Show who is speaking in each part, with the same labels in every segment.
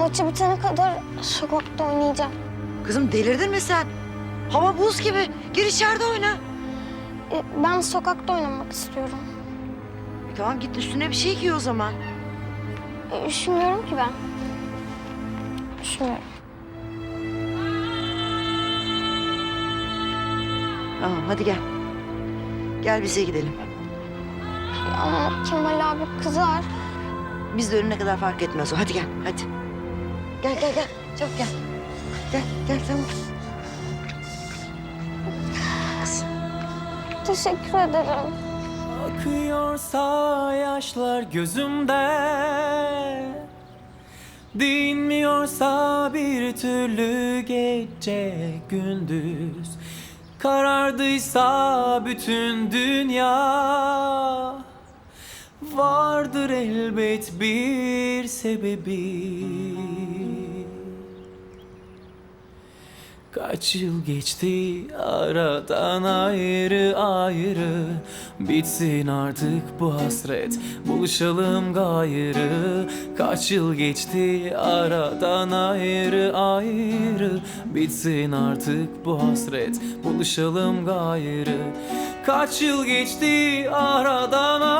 Speaker 1: maçı bitene kadar sokakta oynayacağım.
Speaker 2: Kızım delirdin mi sen? Hava buz gibi. Gir içeride oyna.
Speaker 1: E, ben sokakta oynamak istiyorum.
Speaker 2: E, tamam git üstüne bir şey giy o zaman.
Speaker 1: E, üşümüyorum ki ben. Üşümüyorum.
Speaker 2: Tamam hadi gel. Gel bize gidelim.
Speaker 1: Ama Kemal abi kızar.
Speaker 2: Biz de önüne kadar fark etmez o. Hadi gel hadi. Gel gel gel. Çabuk gel. Gel gel tamam.
Speaker 1: Teşekkür ederim.
Speaker 3: Akıyorsa yaşlar gözümden Dinmiyorsa bir türlü gece gündüz Karardıysa bütün dünya Vardır elbet bir sebebi. Kaç yıl geçti aradan ayrı ayrı. Bitsin artık bu hasret buluşalım gayrı. Kaç yıl geçti aradan ayrı ayrı. Bitsin artık bu hasret buluşalım gayrı. Kaç yıl geçti aradan ayrı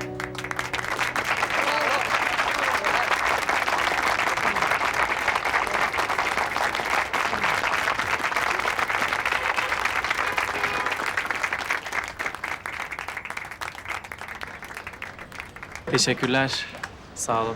Speaker 4: Teşekkürler. Sağ olun.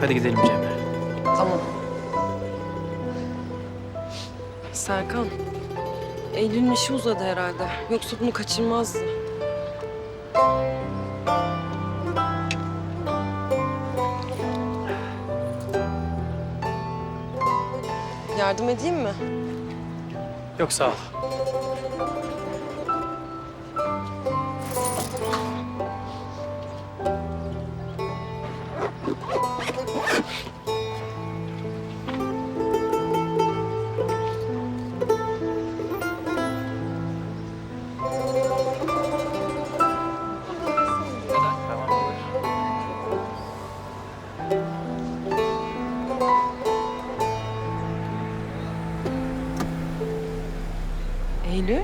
Speaker 4: Hadi gidelim Cemre.
Speaker 5: Tamam. Serkan. Eylül'ün işi uzadı herhalde. Yoksa bunu kaçırmazdı. Yardım edeyim mi?
Speaker 4: Yok sağ ol.
Speaker 5: Eylül?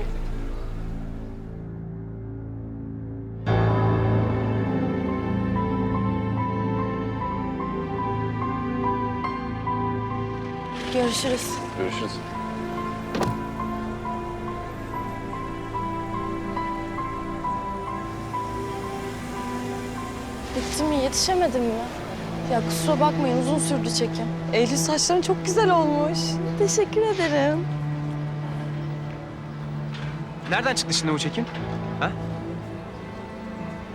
Speaker 1: Görüşürüz.
Speaker 4: Görüşürüz.
Speaker 6: Bitti mi? Yetişemedim mi? Ya kusura bakmayın uzun sürdü çekim.
Speaker 5: Eylül saçların çok güzel olmuş.
Speaker 6: Teşekkür ederim.
Speaker 4: Nereden çıktı şimdi bu çekim? Ha?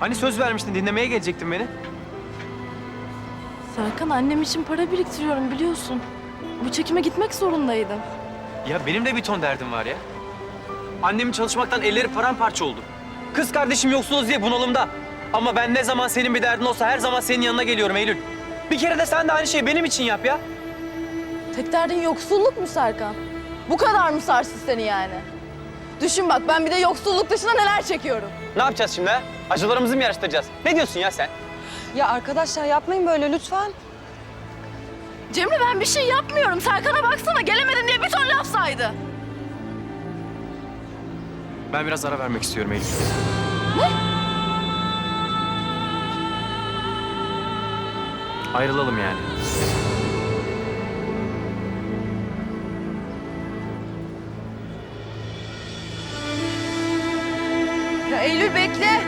Speaker 4: Hani söz vermiştin dinlemeye gelecektin beni?
Speaker 6: Serkan annem için para biriktiriyorum biliyorsun. Bu çekime gitmek zorundaydım.
Speaker 4: Ya benim de bir ton derdim var ya. Annemin çalışmaktan elleri paramparça oldu. Kız kardeşim yoksuluz diye bunalımda. Ama ben ne zaman senin bir derdin olsa her zaman senin yanına geliyorum Eylül. Bir kere de sen de aynı şeyi benim için yap ya.
Speaker 6: Tek derdin yoksulluk mu Serkan? Bu kadar mı sarsın seni yani? Düşün bak ben bir de yoksulluk dışında neler çekiyorum.
Speaker 4: Ne yapacağız şimdi ha? Acılarımızı mı yarıştıracağız? Ne diyorsun ya sen?
Speaker 5: Ya arkadaşlar yapmayın böyle lütfen.
Speaker 6: Cemre ben bir şey yapmıyorum. Serkan'a baksana gelemedin diye bir ton laf saydı.
Speaker 4: Ben biraz ara vermek istiyorum Eylül. Ayrılalım yani. bekle.